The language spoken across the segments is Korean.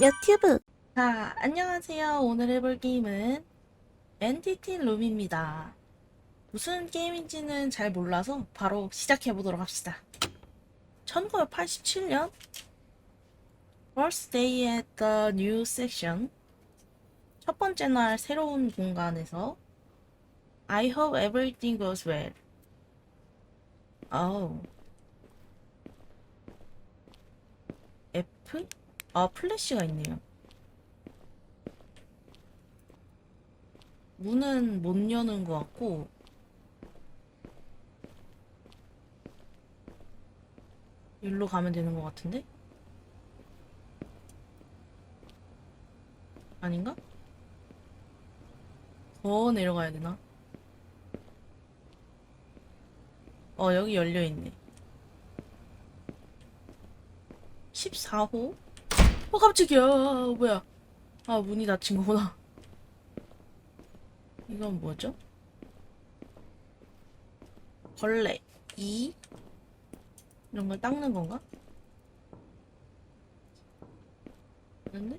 유튜브 자, 안녕하세요. 오늘 해볼 게임은 엔티티 룸입니다. 무슨 게임인지는 잘 몰라서 바로 시작해 보도록 합시다. 1987년 First day at the new section 첫 번째 날 새로운 공간에서 I hope everything goes well. Oh. F? 아, 플래시가 있네요. 문은 못 여는 것 같고 일로 가면 되는 것 같은데? 아닌가? 더 내려가야 되나? 어, 여기 열려있네. 14호? 어, 깜짝이야. 뭐야. 아, 문이 닫힌 거구나. 이건 뭐죠? 벌레 2 이런 걸 닦는 건가? 그런데?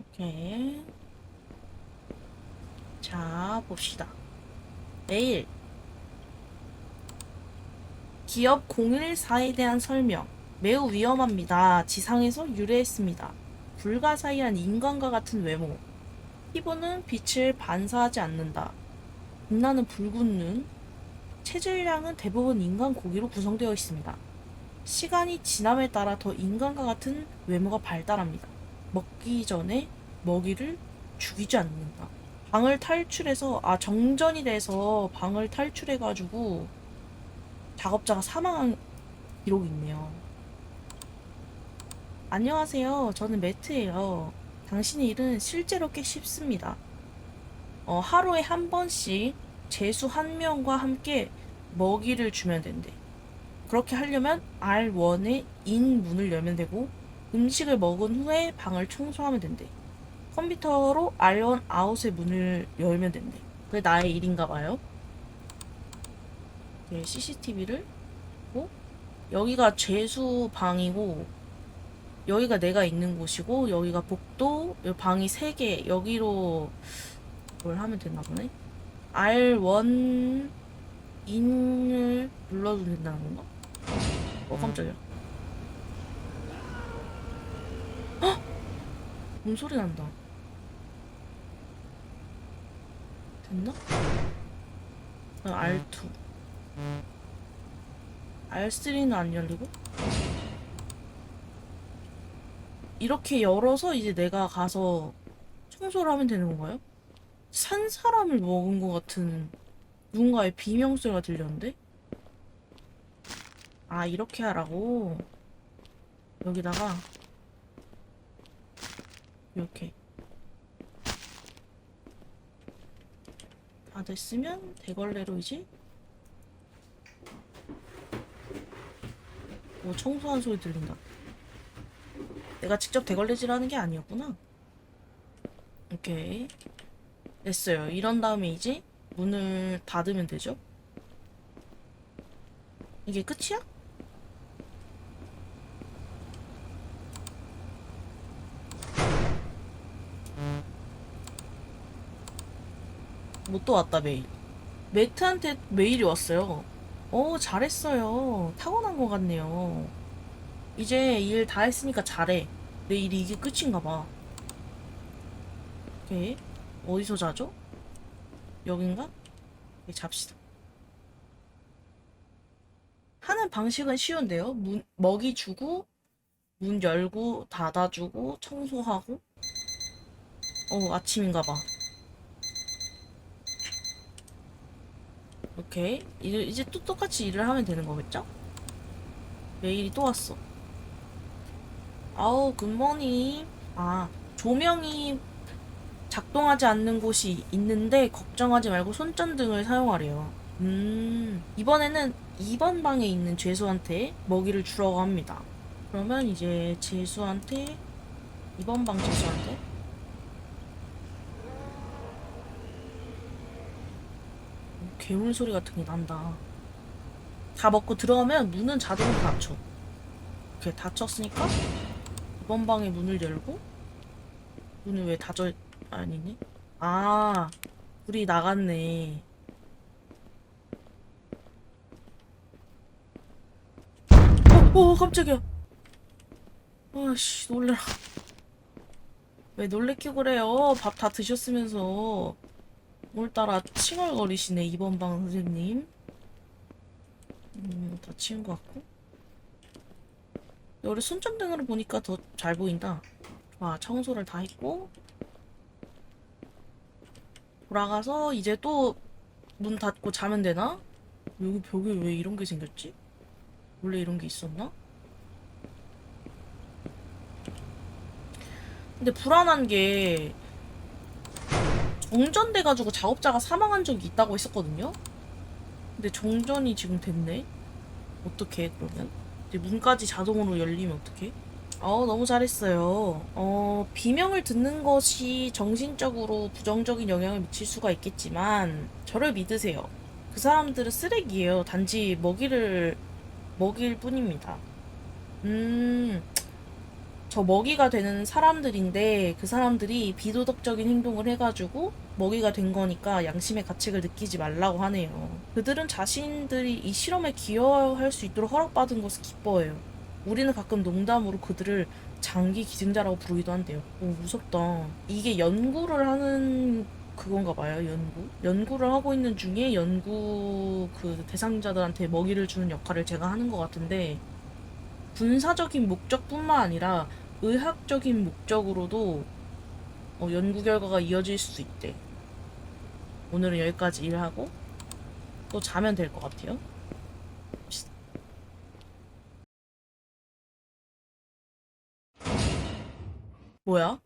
오케이 자 봅시다 내일 기업 014에 대한 설명. 매우 위험합니다. 지상에서 유래했습니다. 불가사의한 인간과 같은 외모. 피부는 빛을 반사하지 않는다. 빛나는 붉은 눈. 체질량은 대부분 인간 고기로 구성되어 있습니다. 시간이 지남에 따라 더 인간과 같은 외모가 발달합니다. 먹기 전에 먹이를 죽이지 않는다. 방을 탈출해서, 아, 정전이 돼서 방을 탈출해가지고 작업자가 사망한 기록이 있네요. 안녕하세요. 저는 매트예요. 당신의 일은 실제로 꽤 쉽습니다. 어, 하루에 한 번씩 재수 한 명과 함께 먹이를 주면 된대. 그렇게 하려면 R1의 인 문을 열면 되고 음식을 먹은 후에 방을 청소하면 된대. 컴퓨터로 R1 아웃의 문을 열면 된대. 그게 나의 일인가 봐요. 네, CCTV를 고 여기가 죄수 방이고 여기가 내가 있는 곳이고 여기가 복도 여기 방이 3개 여기로 뭘 하면 되나 보네 R1 인을 눌러도 된다는 건가? 어 깜짝이야 헉! 뭔 소리 난다 됐나? 어, R2 R3는 안 열리고? 이렇게 열어서 이제 내가 가서 청소를 하면 되는 건가요? 산 사람을 먹은 것 같은 누군가의 비명소리가 들렸는데? 아, 이렇게 하라고? 여기다가 이렇게 다 됐으면 대걸레로 이제 뭐 청소한 소리 들린다. 내가 직접 대걸레질 하는 게 아니었구나. 오케이. 됐어요. 이런 다음에 이제 문을 닫으면 되죠? 이게 끝이야? 뭐또 왔다 메일. 매트한테 메일이 왔어요. 오, 잘했어요. 타고난 것 같네요. 이제 일 다 했으니까 잘해. 내 일이 이게 끝인가 봐. 오케이. 어디서 자죠? 여긴가? 여기 잡시다. 하는 방식은 쉬운데요. 문, 먹이 주고, 문 열고, 닫아주고, 청소하고. 어, 아침인가 봐. 오케이. 일, 이제 또 똑같이 일을 하면 되는 거겠죠? 메일이 또 왔어. 아우, 굿모닝. 아, 조명이 작동하지 않는 곳이 있는데 걱정하지 말고 손전등을 사용하래요. 음, 이번에는 2번 방에 있는 죄수한테 먹이를 주라고 합니다. 그러면 이제 죄수한테 2번 방 죄수한테 괴물 소리 같은 게 난다. 다 먹고 들어가면 문은 자동으로 닫혀. 이렇게 닫혔으니까 이번 방에 문을 열고 문은 왜 닫혀 아니네? 아 불이 나갔네. 어, 어 깜짝이야. 아씨 놀래라. 왜 놀래키고 그래요? 밥 다 드셨으면서 오늘따라 칭얼거리시네 이번 방 선생님. 음, 다 치운 것 같고. 여기 손전등으로 보니까 더 잘 보인다. 와, 청소를 다 했고. 돌아가서 이제 또 문 닫고 자면 되나? 여기 벽에 왜 이런 게 생겼지? 원래 이런 게 있었나? 근데 불안한 게 정전돼가지고 작업자가 사망한 적이 있다고 했었거든요? 근데 정전이 지금 됐네? 어떻게 그러면? 이제 문까지 자동으로 열리면 어떡해? 어, 너무 잘했어요. 어, 비명을 듣는 것이 정신적으로 부정적인 영향을 미칠 수가 있겠지만, 저를 믿으세요. 그 사람들은 쓰레기예요. 단지 먹이를, 먹일 뿐입니다. 음, 저 먹이가 되는 사람들인데, 그 사람들이 비도덕적인 행동을 해가지고, 먹이가 된 거니까 양심의 가책을 느끼지 말라고 하네요. 그들은 자신들이 이 실험에 기여할 수 있도록 허락받은 것을 기뻐해요. 우리는 가끔 농담으로 그들을 장기 기증자라고 부르기도 한대요. 오, 무섭다. 이게 연구를 하는 그건가 봐요, 연구. 연구를 하고 있는 중에 연구 그 대상자들한테 먹이를 주는 역할을 제가 하는 것 같은데, 군사적인 목적뿐만 아니라 의학적인 목적으로도 어, 연구 결과가 이어질 수 있대. 오늘은 여기까지 일하고 또 자면 될 것 같아요. 뭐야?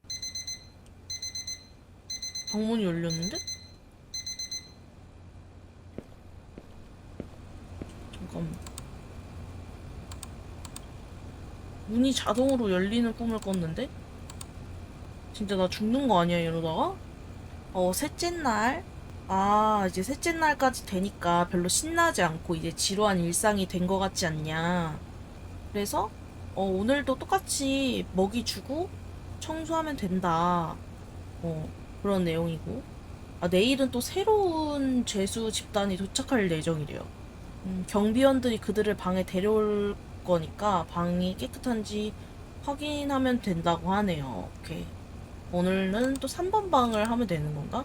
방문이 열렸는데? 잠깐만. 문이 자동으로 열리는 꿈을 꿨는데? 진짜 나 죽는 거 아니야, 이러다가? 어, 셋째 날? 아, 이제 셋째 날까지 되니까 별로 신나지 않고 이제 지루한 일상이 된것 같지 않냐. 그래서, 어, 오늘도 똑같이 먹이 주고 청소하면 된다. 어, 그런 내용이고. 아, 내일은 또 새로운 죄수 집단이 도착할 예정이래요. 음, 경비원들이 그들을 방에 데려올 거니까 방이 깨끗한지 확인하면 된다고 하네요. 오케이. 오늘은 또 3번 방을 하면 되는 건가?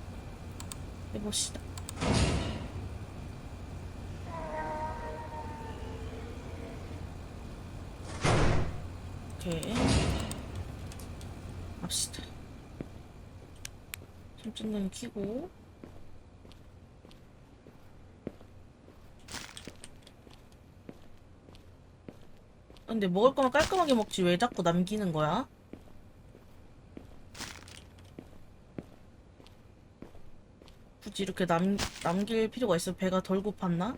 해봅시다. 오케이. 갑시다. 손전등 켜고. 근데 먹을 거면 깔끔하게 먹지 왜 자꾸 남기는 거야? 굳이 이렇게 남, 남길 필요가 있어? 배가 덜 고팠나?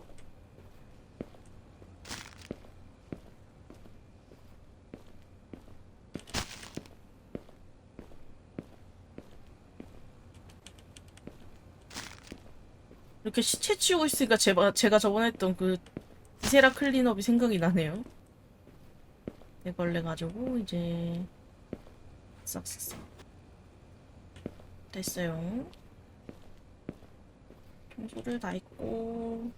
이렇게 시체 치우고 있으니까 제가, 제가 저번에 했던 그 디세라 클린업이 생각이 나네요. 애벌레 가지고 이제 싹싹싹 됐어요. 청소를 다 했고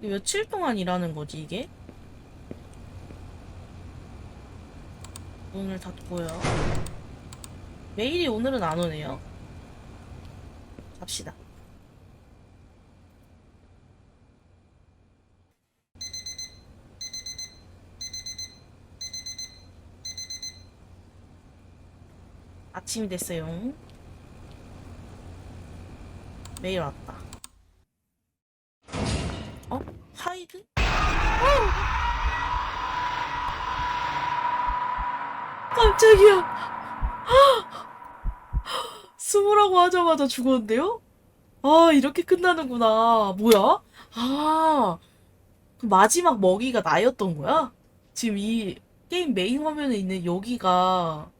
며칠 동안 일하는 거지 이게? 문을 닫고요. 메일이 오늘은 안 오네요. 갑시다. 아침이 됐어요. 메일 왔다. 어? 하이드? 깜짝이야. 스무라고 하자마자 죽었는데요? 아, 이렇게 끝나는구나. 뭐야? 아, 그 마지막 먹이가 나였던 거야? 지금 이 게임 메인 화면에 있는 여기가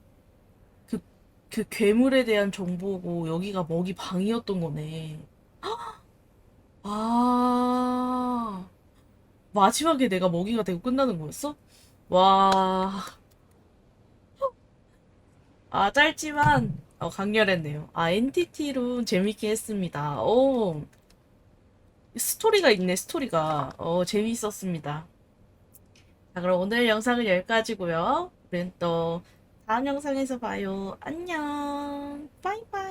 그 괴물에 대한 정보고 여기가 먹이 방이었던 거네. 아, 마지막에 내가 먹이가 되고 끝나는 거였어? 와, 아, 짧지만 어, 강렬했네요. 아, 엔티티룸 재밌게 했습니다. 오, 스토리가 있네, 스토리가. 어, 재미있었습니다. 자, 그럼 오늘 영상은 여기까지고요. 우린 또 다음 영상에서 봐요. 안녕. 빠이빠이.